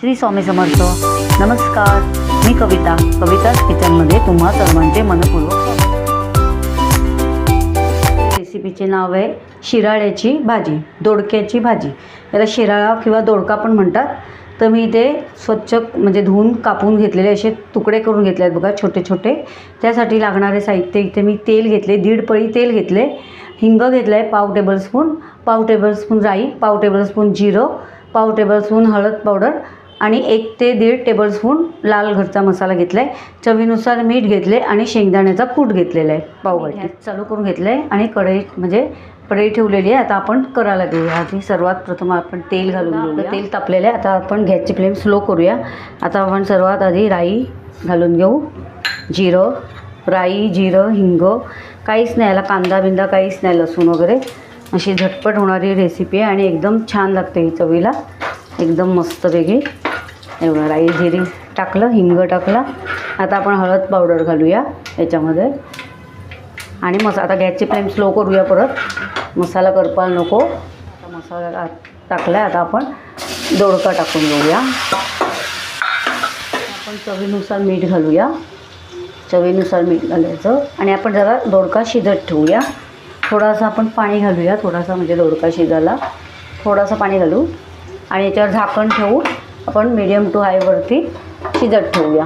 श्री स्वामी समर्थ. नमस्कार. मी कविता. कविताच किचनमध्ये तुम्हा सर्वांचे मनपूर्वक रेसिपीचे नाव आहे शिराळ्याची भाजी दोडक्याची भाजी. याला शिराळा किंवा दोडका पण म्हणतात. तर मी ते स्वच्छ म्हणजे धुवून कापून घेतलेले असे तुकडे करून घेतले आहेत बघा छोटे छोटे. त्यासाठी लागणारे साहित्य इथे मी तेल घेतले दीड पळी तेल घेतले. हिंग घेतलं आहे पाव टेबलस्पून. पाव टेबलस्पून राई पाव टेबलस्पून जिरं पाव टेबलस्पून हळद पावडर आणि एक ते दीड टेबलस्पून लाल घरचा मसाला घेतला आहे चवीनुसार मीठ घेतले आणि शेंगदाण्याचा कूट घेतलेला आहे. पावभाजी चालू करून घेतलं आहे आणि कढई म्हणजे कढई ठेवलेली आहे. आता आपण करायला घेऊया. आधी सर्वात प्रथम आपण तेल घालून घेऊया. तेल तापलेलं आहे. आता आपण गॅसची फ्लेम स्लो करूया. आता आपण सर्वात आधी राई घालून घेऊ. जिरं राई जिरं हिंग काहीच नाही. याला कांदा बिंदा काहीच नाही. लसूण वगैरे. अशी झटपट होणारी रेसिपी आहे आणि एकदम छान लागते ही चवीला. एकदम मस्तपैकी एवढं राई जिरी टाकलं हिंग टाकलं. आता आपण हळद पावडर घालूया याच्यामध्ये. आणि मसा आता गॅसची फ्लेम स्लो करूया परत. मसाला करपाल नको. आता मसाला टाकला टाकला आता आपण दोडका टाकून घेऊया. आपण चवीनुसार मीठ घालूया. चवीनुसार मीठ घालायचं. आणि आपण जरा दोडका शिजत ठेवूया. थोडासा आपण पाणी घालूया थोडासा म्हणजे दोडका शिजायला. थोडासा पाणी घालू. आणि याच्यावर झाकण ठेवू आपण मिडियम टू हायवरती शिजत ठेवूया.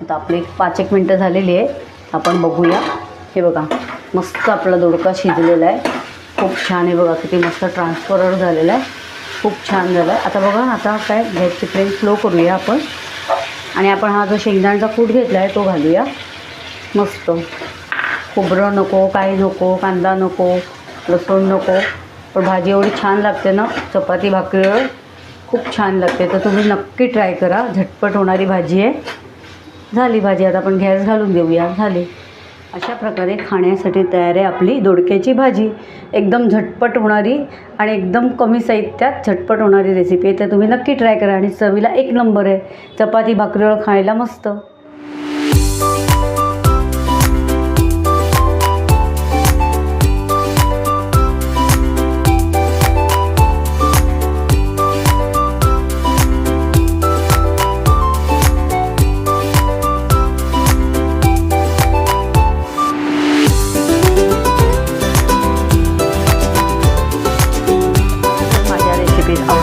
आता आपली पाच एक मिनटं झालेली आहे. आपण बघूया. हे बघा मस्त आपला दोडका शिजलेला आहे. खूप छान आहे बघा किती मस्त ट्रान्सफरर झालेला आहे. खूप छान झालं आहे. आता बघा आता काय गॅसची फ्लेम स्लो करूया आपण. आणि आपण हा जो शेंगदाण्याचा कूट घेतला आहे तो घालूया. मस्त. खोबरं नको काही नको कांदा नको लसूण नको. पण भाजी एवढी छान लागते ना चपाती भाकरीवर खूप छान लागते. तर तुम्ही नक्की ट्राय करा. झटपट होणारी भाजी आहे. झाली भाजी. आता आपण गॅस घालून देऊया. झाली. अशा प्रकारे खाण्यासाठी तयार आहे आपली दोडक्याची भाजी. एकदम झटपट होणारी आणि एकदम कमी साहित्यात झटपट होणारी रेसिपी आहे. तर तुम्ही नक्की ट्राय करा. आणि चवीला एक नंबर आहे. चपाती भाकरीवर खायला मस्त.